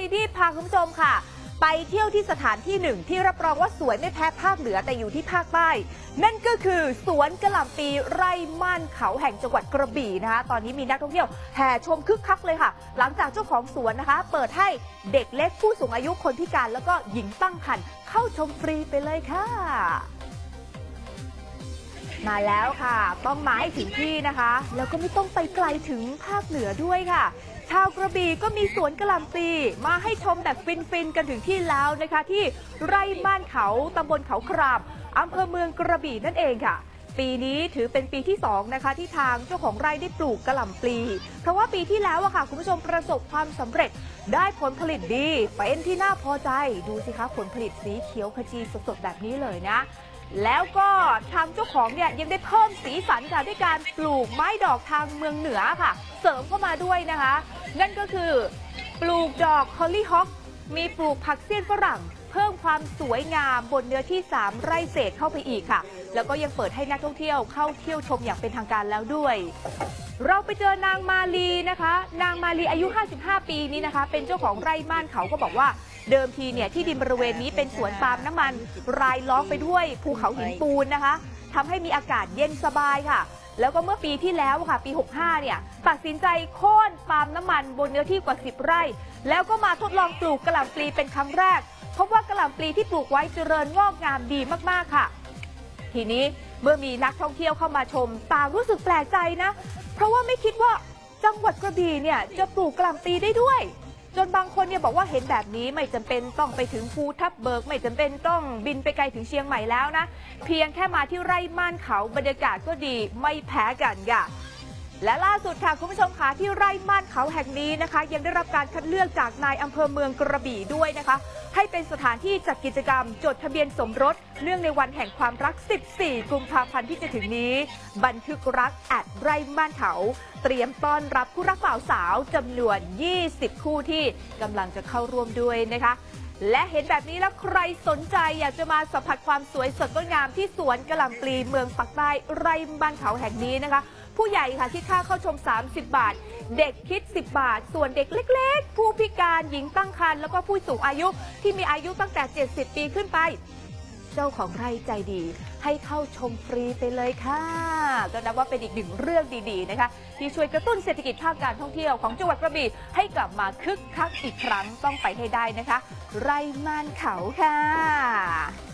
ดีดีพาคุณผู้ชมค่ะ ไปเที่ยวที่สถานที่หนึ่งที่รับรองว่าสวยไม่แพ้ภาคเหนือแต่อยู่ที่ภาคใต้ นั่นก็คือสวนกระหล่ำปีไร่ม่านเขาแห่งจังหวัดกระบี่นะคะ ตอนนี้มีนักท่องเที่ยวแห่ชมคึกคักเลยค่ะ หลังจากเจ้าของสวนนะคะ เปิดให้เด็กเล็กผู้สูงอายุคนพิการแล้วก็หญิงตั้งครรภ์เข้าชมฟรีไปเลยค่ะมาแล้วค่ะ ต้องมาให้ถึงที่นะคะ แล้วก็ไม่ต้องไปไกลถึงภาคเหนือด้วยค่ะ ชาวกระบี่ก็มีสวนกระหล่ำปลีมาให้ชมแบบฟินๆกันถึงที่แล้วนะคะ ที่ไร่บ้านเขาตำบลเขาครามอำเภอเมืองกระบี่นั่นเองค่ะ ปีนี้ถือเป็นปีที่สองนะคะที่ทางเจ้าของไร่ได้ปลูกกระหล่ำปลี เพราะว่าปีที่แล้วอะค่ะคุณผู้ชมประสบความสำเร็จได้ผลผลิตดีเป็นที่น่าพอใจดูสิคะผลผลิตสีเขียวขจีสดๆแบบนี้เลยนะแล้วก็ทางเจ้าของเนี่ยยังได้เพิ่มสีสันค่ะด้วยการปลูกไม้ดอกทางเมืองเหนือค่ะ เสริมเข้ามาด้วยนะคะ นั่นก็คือ ปลูกดอกคอลลี่ฮอคมีปลูกผักเสี้ยนฝรั่ง เพิ่มความสวยงามบนเนื้อที่ 3 ไร่เศษเข้าไปอีกค่ะ แล้วก็ยังเปิดให้นักท่องเที่ยวเข้าเที่ยวชมอย่างเป็นทางการแล้วด้วย เราไปเจอนางมาลีนะคะ นางมาลีอายุ 55 ปีนี้นะคะ เป็นเจ้าของไร่ม่านเขาก็บอกว่าเดิมทีเนี่ยที่ดินบริเวณนี้เป็นสวนปาล์มน้ำมัน รายล้อมไปด้วยภูเขาหินปูนนะคะทำให้มีอากาศเย็นสบายค่ะ แล้วก็เมื่อปีที่แล้วค่ะปี 65 เนี่ยตัดสินใจโค่นปาล์มน้ำมันบนเนื้อที่กว่า 10 ไร่ แล้วก็มาทดลองปลูกกระหล่ำปลีเป็นครั้งแรกพบว่ากระหล่ำปลีที่ปลูกไว้เจริญงอกงามดีมากๆค่ะ ทีนี้เมื่อมีนักท่องเที่ยวเข้ามาชมต่างรู้สึกแปลกใจนะ เพราะว่าไม่คิดว่าจังหวัดกระบี่เนี่ยจะปลูกกระหล่ำปลีได้ด้วย จนบางคนเนี่ยบอกว่าเห็นแบบนี้ไม่จำเป็นต้องไปถึงภูทับเบิก ไม่จำเป็นต้องบินไปไกลถึงเชียงใหม่แล้วนะ เพียงแค่มาที่ไร่ม่านเขาบรรยากาศก็ดีไม่แพ้กันค่ะ และล่าสุดค่ะคุณผู้ชมคะที่ไร่ม่านเขาแห่งนี้นะคะ ยังได้รับการคัดเลือกจากนายอำเภอเมืองกระบี่ด้วยนะคะ ให้เป็นสถานที่จัดกิจกรรม จดทะเบียนสมรส เนื่องในวันแห่งความรัก 14 กุมภาพันธ์ที่จะถึงนี้ บันทึกรักแอดไร่ม่านเขา เตรียมต้อนรับคู่รักบ่าวสาวจำนวน 20 คู่ที่กำลังจะเข้าร่วมด้วยนะคะและเห็นแบบนี้แล้วใครสนใจอยากจะมาสัมผัสความสวยสดงดงามที่สวนกระหล่ำปลีเมืองปักใต้ไร่บ้านเขาแห่งนี้นะคะ ผู้ใหญ่ค่ะที่ค่าเข้าชม 30 บาท เด็กคิด 10 บาท ส่วนเด็กเล็ก ๆ ผู้พิการหญิงตั้งครรภ์แล้วก็ผู้สูงอายุที่มีอายุตั้งแต่ 70 ปีขึ้นไป เจ้าของไร่ใจดี ให้เข้าชมฟรีไปเลยค่ะ ก็นับว่าเป็นอีกหนึ่งเรื่องดีๆนะคะ ที่ช่วยกระตุ้นเศรษฐกิจภาคการท่องเที่ยวของจังหวัดกระบี่ให้กลับมาคึกคักอีกครั้งต้องไปให้ได้นะคะ ไร่ม่านเขาค่ะ